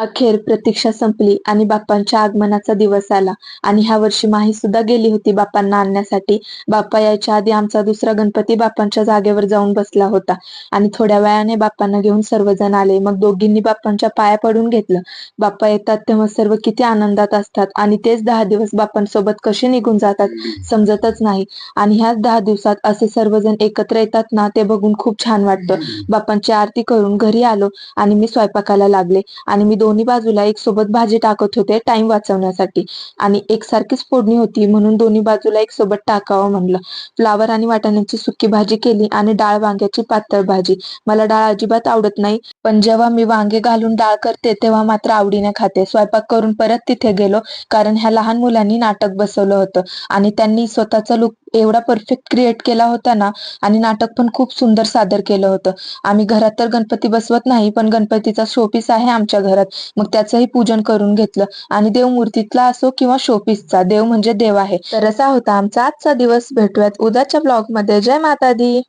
अखेर प्रतीक्षा संपली आणि बाप्पांच्या आगमनाचा दिवस आला. आणि ह्या वर्षी माही सुद्धा गेली होती बाप्पांना आणण्यासाठी. बाप्पा यायच्या आधी आमचा दुसरा गणपती बाप्पांच्या जागेवर जाऊन बसला होता. आणि थोड्या वेळाने बाप्पांना घेऊन सर्वजण आले. मग दोघींनी बाप्पांच्या पाया पडून घेतलं. बाप्पा येतात तेव्हा सर्व किती आनंदात असतात. आणि तेच दहा दिवस बाप्पांसोबत कसे निघून जातात समजतच नाही. आणि ह्याच दहा दिवसात असे सर्वजण एकत्र येतात ना ते बघून खूप छान वाटतं. बाप्पांची आरती करून घरी आलो आणि मी स्वयंपाकाला लागले. आणि मी दोन्ही बाजूला एक सोबत भाजी टाकत होते टाइम वाचवण्यासाठी. आणि एकसारखीच फोडणी होती म्हणून दोन्ही बाजूला एक सोबत टाकावं म्हणलं. फ्लावर आणि वाटाण्याची सुकी भाजी केली आणि डाळ वांग्याची पातळ भाजी. मला डाळ अजिबात आवडत नाही पण जेव्हा मी वांगे घालून डाळ करते तेव्हा मात्र आवडीने खाते. स्वयंपाक करून परत तिथे गेलो कारण ह्या लहान मुलांनी नाटक बसवलं होतं आणि त्यांनी स्वतःचा लुक एवढा परफेक्ट क्रिएट केला होता ना आणि नाटक पण खूप सुंदर सादर केलं होतं. आम्ही घरात तर गणपती बसवत नाही पण गणपतीचा शोपीस आहे आमच्या घरात. मग त्याचंही पूजन करून घेतलं. आणि देव मूर्तीतला असो किंवा शोपीसचा देव म्हणजे देव आहे. तर असा होता आमचा आजचा दिवस. भेटूयात उद्याच्या ब्लॉगमध्ये. जय माता दी